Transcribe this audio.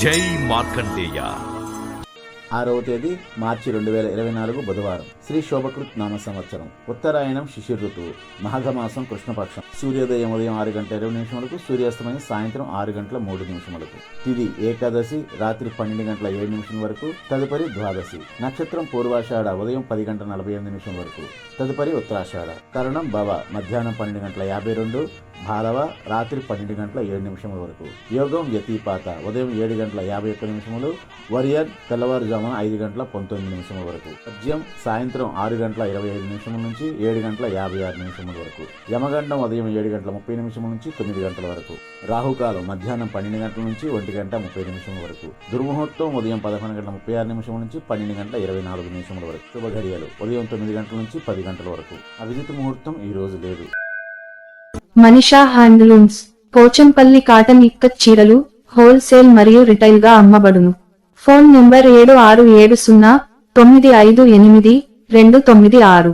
జై మార్కండేయ. ఆరవ తేదీ మార్చి రెండు వేల ఇరవై నాలుగు బుధవారం. శ్రీ శోభకృత్ నామ సంవత్సరం. ఉత్తరాయణం శిశిర ఋతువు మాఘమాసం కృష్ణపక్షం. సూర్యోదయం ఉదయం ఆరు గంటల ఇరవై నిమిషములకు సూర్యాస్తమయం సాయంత్రం ఆరు గంటల మూడు నిమిషములకు. తిది ఏకాదశి రాత్రి పన్నెండు గంటల ఏడు నిమిషం వరకు. తదుపరి ద్వాదశి. నక్షత్రం పూర్వాషాఢ ఉదయం పది గంటల నలభై ఎనిమిది నిమిషం వరకు. తదుపరి ఉత్తరాషాఢ. కరణం భవ మధ్యాహ్నం పన్నెండు గంటల యాభై రెండు. భారవ రాత్రి పన్నెండు గంటల ఏడు నిమిషముల వరకు. యోగం వ్యతిపాత. ఉదయం ఏడు గంటల యాభై ఒక్క నిమిషములు. వరియర్ తెల్లవారుజామున ఐదు గంటల పంతొమ్మిది నిమిషముల వరకు. పద్యం సాయంత్రం ఆరు గంటల ఇరవై ఐదు నిమిషముల నుంచి ఏడు గంటల యాభై ఆరు నిమిషముల వరకు. యమగండం ఉదయం ఏడు గంటల ముప్పై నిమిషముల నుంచి తొమ్మిది గంటల వరకు. రాహుకాలం మధ్యాహ్నం పన్నెండు గంటల నుంచి ఒంటి గంట ముప్పై నిమిషముల వరకు. దుర్ముహూర్తం ఉదయం పదకొండు గంటల ముప్పై ఆరు నిమిషముల నుంచి పన్నెండు గంటల ఇరవై నాలుగు నిమిషముల వరకు. శుభ ఉదయం తొమ్మిది గంటల నుంచి పది గంటల వరకు. అభిజిత్ ముహూర్తం ఈ రోజు లేదు. మనిషా హ్యాండ్లూమ్స్ పోచంపల్లి కాటన్ ఇక్కత్ చీరలు హోల్సేల్ మరియు రిటైల్గా అమ్మబడును. ఫోన్ నెంబర్ ఏడు ఆరు ఏడు సున్నా తొమ్మిది ఐదు ఎనిమిది రెండు తొమ్మిది ఆరు.